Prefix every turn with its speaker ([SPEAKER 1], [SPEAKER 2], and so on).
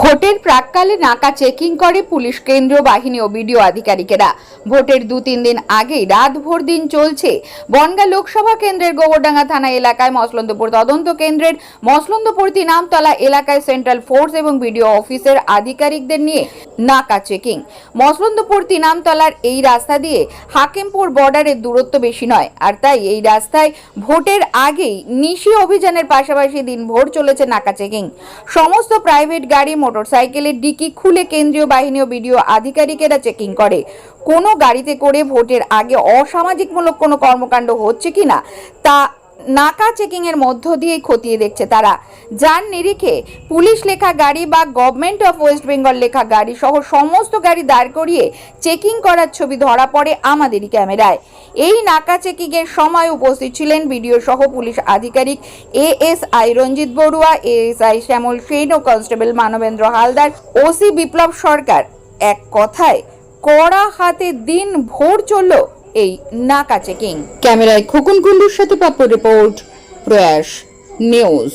[SPEAKER 1] ভোটের প্রাককালে নাকা চেকিং করে পুলিশ কেন্দ্রীয় বাহিনী ও বিডিও আধিকারিকেরা। ভোটের দু তিন দিন আগেই রাত ভোর দিন চলছে। বনগা লোকসভা কেন্দ্রের গোবরডাঙ্গা থানা এলাকায় মসলন্দপুর তদন্ত কেন্দ্রের মসলন্দপুর নামতলা এলাকায় সেন্ট্রাল ফোর্স এবং বিডিও অফিসের আধিকারিকদের নিয়ে নাকা চেকিং। মসলন্দপুর তিনামতলার এই রাস্তা দিয়ে হাকিমপুর বর্ডারের দূরত্ব বেশি নয়। আর তাই এই রাস্তায় ভোটের আগেই নিশি অভিযানের পাশাপাশি দিন দিনভর চলেছে নাকা চেকিং। সমস্ত প্রাইভেট গাড়ি মোটরসাইকেলের ডিকি খুলে কেন্দ্রীয় বাহিনী ও বিডিও আধিকারিকেরা চেকিং করে। কোনো গাড়িতে করে ভোটের আগে অসামাজিকমূলক কোনো কর্মকাণ্ড হচ্ছে কিনা তা নাকা চেকিং এর মধ্য দিয়েই খতিয়ে দেখছে তারা। যার নিরিখে পুলিশ লেখা গাড়ি বা গভর্নমেন্ট অফ ওয়েস্ট বেঙ্গল লেখা গাড়ি সহ সমস্ত গাড়ি দাঁড় করিয়ে চেকিং করার ছবি ধরা পড়ে আমাদেরই ক্যামেরায়। এই নাকা চেকিং এর সময় উপস্থিত ছিলেন বিডিও সহ পুলিশ আধিকারিক A S I Ranjit Barua A S I Shyamal Sen O constable Manabendra Haldar OC Biplab Sarkar. এক কথায়, কড়া হাতে দিন ভোর চলল এই নাকা চেকিং ক্যামেরায় খোকন কুন্ডুর সাথে প্রাপ্য রিপোর্ট প্রয়াস নিউজ।